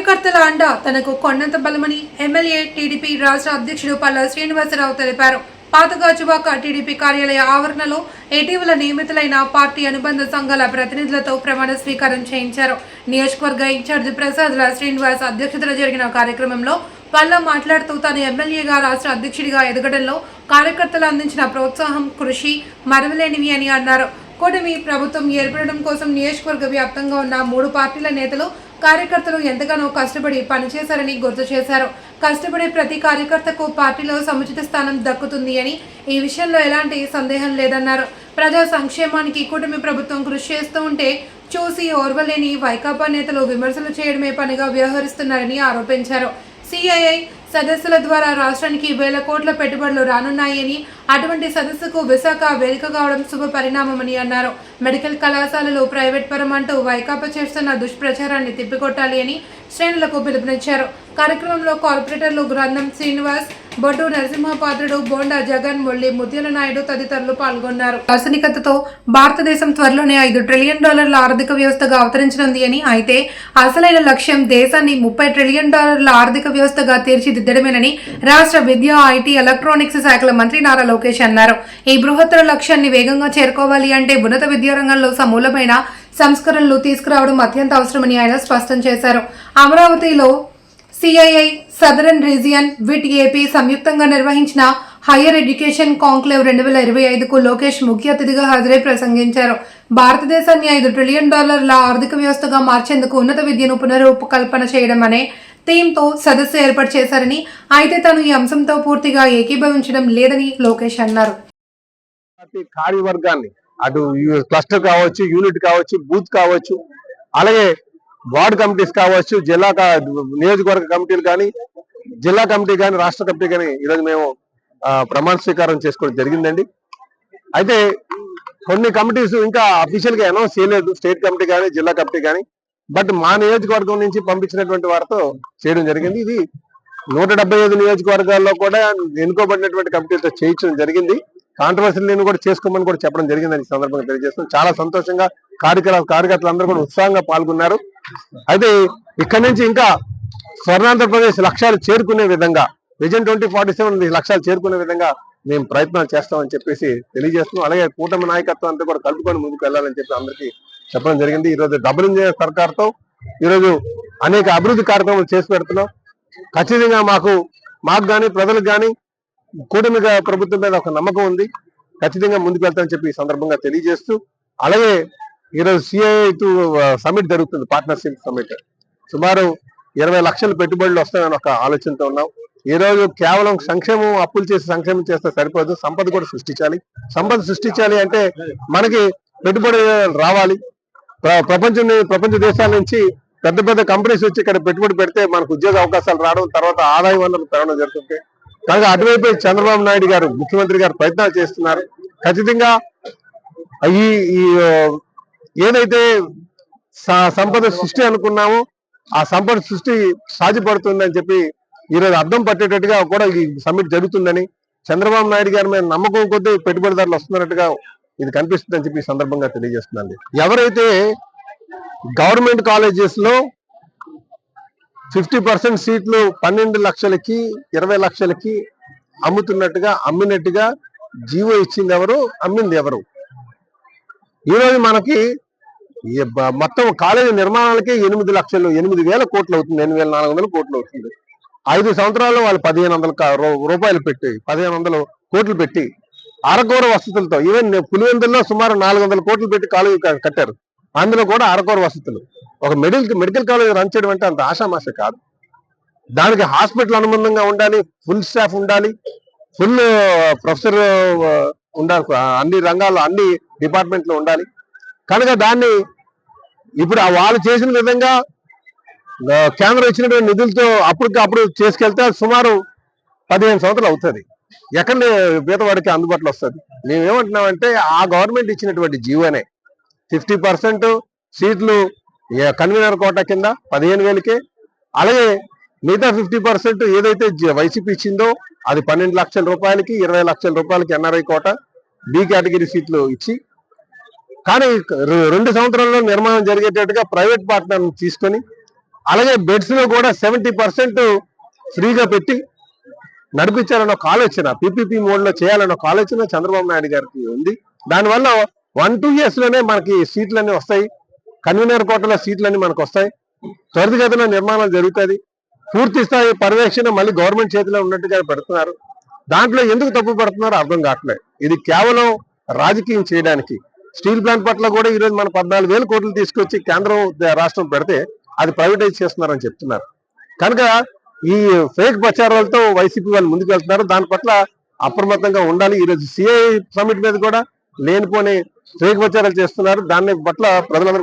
కార్యకర్తల అండ తనకు కొండంత బలమని ఎమ్మెల్యే టీడీపీ రాష్ట్ర అధ్యక్షుడు పల్లా శ్రీనివాసరావు తెలిపారు. పాతగాజువాక టీడీపీ కార్యాలయ ఆవరణలో ఇటీవల నియమితులైన పార్టీ అనుబంధ సంఘాల ప్రతినిధులతో ప్రమాణ స్వీకారం చేయించారు. నియోజకవర్గ ఇన్ఛార్జి ప్రసాద్ల శ్రీనివాస్ అధ్యక్షతన జరిగిన కార్యక్రమంలో పల్లా మాట్లాడుతూ తాను ఎమ్మెల్యేగా రాష్ట్ర అధ్యక్షుడిగా ఎదగడంలో కార్యకర్తలు అందించిన ప్రోత్సాహం కృషి మరవలేనివి అని అన్నారు. కూటమి ప్రభుత్వం ఏర్పడడం కోసం నియోజకవర్గ వ్యాప్తంగా ఉన్న మూడు పార్టీల నేతలు కార్యకర్తలు ఎంతగానో కష్టపడి పనిచేశారని గుర్తు చేశారు. కష్టపడే ప్రతి కార్యకర్తకు పార్టీలో సముచిత స్థానం దక్కుతుంది అని ఈ విషయంలో ఎలాంటి సందేహం లేదన్నారు. ప్రజా సంక్షేమానికి కూటమి ప్రభుత్వం కృషి చేస్తూ ఉంటే చూసి ఓర్వలేని వైకాపా నేతలు విమర్శలు చేయడమే పనిగా వ్యవహరిస్తున్నారని ఆరోపించారు. సిఐఐ సదస్సుల ద్వారా రాష్ట్రానికి వేల కోట్ల పెట్టుబడులు రానున్నాయని అటువంటి సదస్సుకు విశాఖ వేదిక కావడం శుభ పరిణామమని అన్నారు. మెడికల్ కళాశాలలు ప్రైవేట్ పరం అంటూ వైకాపా చేస్తున్న దుష్ప్రచారాన్ని తిప్పికొట్టాలి అని శ్రేణులకు పిలుపునిచ్చారు. కార్యక్రమంలో కార్పొరేటర్లు గ్రంథం శ్రీనివాస్ బొడ్డు నరసింహపాత్రుడు బోండా జగన్ మురళి ముత్యాల నాయుడు తదితరులు పాల్గొన్నారు. దార్శనికతతో భారతదేశం త్వరలోనే ఐదు ట్రిలియన్ డాలర్ల ఆర్థిక వ్యవస్థగా అవతరించనుంది అని అయితే అసలైన లక్ష్యం దేశాన్ని ముప్పై ట్రిలియన్ డాలర్ల ఆర్థిక వ్యవస్థగా తీర్చిదిద్దడమేనని రాష్ట్ర విద్యా ఐటీ ఎలక్ట్రానిక్స్ శాఖల మంత్రి నారా లోకేష్ అన్నారు. ఈ బృహత్తర లక్ష్యాన్ని వేగంగా చేరుకోవాలి అంటే ఉన్నత విద్యారంగంలో సమూలమైన సంస్కరణలు తీసుకురావడం అత్యంత అవసరమని ఆయన స్పష్టం చేశారు. అమరావతిలో CII southern region with AP సంయుక్తంగా నిర్వహించిన హయ్యర్ ఎడ్యుకేషన్ కాంక్లేవ్ రెండు వేల ఇరవై ఐదుకు లోకేష్ ముఖ్య అతిథిగా హాజరై ప్రసంగించారు. భారతదేశాన్ని ఐదు ట్రిలియన్ డాలర్ల ఆర్థిక వ్యవస్థగా మార్చేందుకు ఉన్నత విద్యను పునరూపకల్పన చేయడం అనే థీమ్తో సదస్సు ఏర్పాటు చేశారని అయితే తను ఈ అంశంతో పూర్తిగా ఏకీభవించడం లేదని లోకేష్ అన్నారు. కార్యవర్గాన్ని అటు క్లస్టర్ కావచ్చు యూనిట్ కావచ్చు బూత్ కావచ్చు అలాగే వార్డ్ కమిటీస్ కావచ్చు జిల్లా నియోజకవర్గ కమిటీలు కానీ జిల్లా కమిటీ కానీ రాష్ట్ర కమిటీ కానీ ఈరోజు మేము ప్రమాణ స్వీకారం చేసుకోవడం జరిగిందండి. అయితే కొన్ని కమిటీస్ ఇంకా అఫీషియల్గా అనౌన్స్ చేయలేదు. స్టేట్ కమిటీ కానీ జిల్లా కమిటీ కానీ. బట్ మా నియోజకవర్గం నుంచి పంపించినటువంటి వారితో చేయడం జరిగింది. ఇది నూట డెబ్బై ఐదు నియోజకవర్గాల్లో కూడా ఎన్నుకోబడినటువంటి కమిటీలతో చేయించడం జరిగింది. కాంట్రవర్సీ నేను కూడా చేసుకోమని కూడా చెప్పడం జరిగిందని ఈ సందర్భంగా తెలియజేస్తాం చాలా సంతోషంగా కార్యకర్త కార్యకర్తలు అందరూ కూడా ఉత్సాహంగా పాల్గొన్నారు. అయితే ఇక్కడి నుంచి ఇంకా స్వర్ణాంధ్రప్రదేశ్ లక్ష్యాలు చేరుకునే విధంగా విజన్ ట్వంటీ ఫార్టీ సెవెన్ లక్ష్యాలు చేరుకునే విధంగా మేము ప్రయత్నాలు చేస్తామని చెప్పేసి తెలియజేస్తున్నాం. అలాగే కూటమి నాయకత్వం అంతా కూడా కలుపుకొని ముందుకు వెళ్ళాలని చెప్పి అందరికీ చెప్పడం జరిగింది. ఈ రోజు డబుల్ ఇంజిన్ సర్కార్తో ఈరోజు అనేక అభివృద్ధి కార్యక్రమాలు చేసి పెడుతున్నాం. ఖచ్చితంగా మాకు మాకు కానీ ప్రజలకు కానీ కూటమి ప్రభుత్వం మీద ఒక నమ్మకం ఉంది. ఖచ్చితంగా ముందుకు వెళ్తామని చెప్పి ఈ సందర్భంగా తెలియజేస్తూ అలాగే ఈరోజు సిఐ టు సమిట్ జరుగుతుంది పార్ట్నర్షిప్ సమిట్ సుమారు ఇరవై లక్షల పెట్టుబడులు వస్తాయని ఒక ఆలోచనతో ఉన్నాం. ఈ రోజు కేవలం సంక్షేమం అప్పులు చేసి సంక్షేమం చేస్తే సరిపోదు. సంపద కూడా సృష్టించాలి. సంపద సృష్టించాలి అంటే మనకి పెట్టుబడి రావాలి. ప్రపంచం ప్రపంచ దేశాల నుంచి పెద్ద పెద్ద కంపెనీస్ వచ్చి ఇక్కడ పెట్టుబడి పెడితే మనకు ఉద్యోగ అవకాశాలు రావడం తర్వాత ఆదాయ వనరులు పెరగడం జరుగుతుంది. కనుక అటువైపు చంద్రబాబు నాయుడు గారు ముఖ్యమంత్రి గారు ప్రయత్నాలు చేస్తున్నారు. ఖచ్చితంగా ఈ ఈ ఏదైతే సంపద సృష్టి అనుకున్నామో ఆ సంపద సృష్టి సాధ్యపడుతుందని చెప్పి ఈరోజు అర్థం పట్టేటట్టుగా కూడా ఈ సమ్మిట్ జరుగుతుందని చంద్రబాబు నాయుడు గారి మీద నమ్మకం కొద్దీ పెట్టుబడిదారులు వస్తున్నట్టుగా ఇది కనిపిస్తుందని చెప్పి సందర్భంగా తెలియజేస్తుందండి ఎవరైతే గవర్నమెంట్ కాలేజెస్లో ఫిఫ్టీ పర్సెంట్ సీట్లు పన్నెండు లక్షలకి ఇరవై లక్షలకి అమ్ముతున్నట్టుగా అమ్మినట్టుగా జీవో ఇచ్చింది ఎవరు? అమ్మింది ఎవరు? ఈ రోజు మనకి మొత్తం కాలేజీ నిర్మాణాలకే ఎనిమిది లక్షలు ఎనిమిది వేల కోట్లు అవుతుంది ఎనిమిది వేల నాలుగు వందల కోట్లు అవుతుంది. ఐదు సంవత్సరాల్లో వాళ్ళు పదిహేను వందల రూ- రూపాయలు పెట్టి పదిహేను వందలు కోట్లు పెట్టి అరకూర వసతులతో ఈవెన్ పులివెందుల్లో సుమారు నాలుగు వందల కోట్లు పెట్టి కాలేజీ కట్టారు. అందులో కూడా అరకూర వసతులు. ఒక మెడికల్ మెడికల్ కాలేజ్ రన్ చేయడం అంటే అంత ఆషామాష కాదు. దానికి హాస్పిటల్ అనుబంధంగా ఉండాలి ఫుల్ స్టాఫ్ ఉండాలి ఫుల్ ప్రొఫెసర్ ఉండాలి అన్ని రంగాల్లో అన్ని డిపార్ట్మెంట్లో ఉండాలి. కనుక దాన్ని ఇప్పుడు ఆ వాళ్ళు చేసిన విధంగా కేంద్రం ఇచ్చినటువంటి నిధులతో అప్పటికప్పుడు చేసుకెళ్తే సుమారు పదిహేను సంవత్సరాలు అవుతుంది. ఎక్కడ పేదవాడికి అందుబాటులో వస్తుంది? మేము ఏమంటున్నామంటే ఆ గవర్నమెంట్ ఇచ్చినటువంటి జీవోనే. ఫిఫ్టీ పర్సెంట్ సీట్లు కన్వీనర్ కోట కింద పదిహేను వేలకే. అలాగే మిగతా ఫిఫ్టీ పర్సెంట్ ఏదైతే వైసీపీ ఇచ్చిందో అది పన్నెండు లక్షల రూపాయలకి ఇరవై లక్షల రూపాయలకి ఎన్ఆర్ఐ కోట బి కేటగిరీ సీట్లు ఇచ్చి కానీ రెండు సంవత్సరాల్లో నిర్మాణం జరిగేటట్టుగా ప్రైవేట్ పార్ట్నర్ తీసుకొని అలాగే బెడ్స్లో కూడా సెవెంటీ పర్సెంట్ ఫ్రీగా పెట్టి నడిపించాలన్న ఒక ఆలోచన పీపీపీ మోడ్లో చేయాలన్న ఒక ఆలోచన చంద్రబాబు నాయుడు గారికి ఉంది. దానివల్ల వన్ టూ ఇయర్స్లోనే మనకి సీట్లన్నీ వస్తాయి. కన్వీనర్ కోటలో సీట్లన్నీ మనకు వస్తాయి. త్వరితగతిన నిర్మాణం జరుగుతుంది పూర్తి స్థాయి పర్యవేక్షణ మళ్ళీ గవర్నమెంట్ చేతిలో ఉన్నట్టుగా పెడుతున్నారు. దాంట్లో ఎందుకు తప్పు పడుతున్నారో అర్థం కావట్లేదు. ఇది కేవలం రాజకీయం చేయడానికి. స్టీల్ ప్లాంట్ పట్ల కూడా ఈరోజు మన పద్నాలుగు వేల కోట్లు తీసుకొచ్చి కేంద్రం రాష్ట్రం పెడితే అది ప్రైవేటైజ్ చేస్తున్నారని చెప్తున్నారు. కనుక ఈ ఫేక్ ప్రచారాలతో వైసీపీ వాళ్ళు ముందుకు వెళ్తున్నారు దాని పట్ల అప్రమత్తంగా ఉండాలి. ఈ రోజు సిఐ సమిట్ మీద కూడా లేనిపోని ఫేక్ ప్రచారాలు చేస్తున్నారు. దాని పట్ల ప్రజలందరూ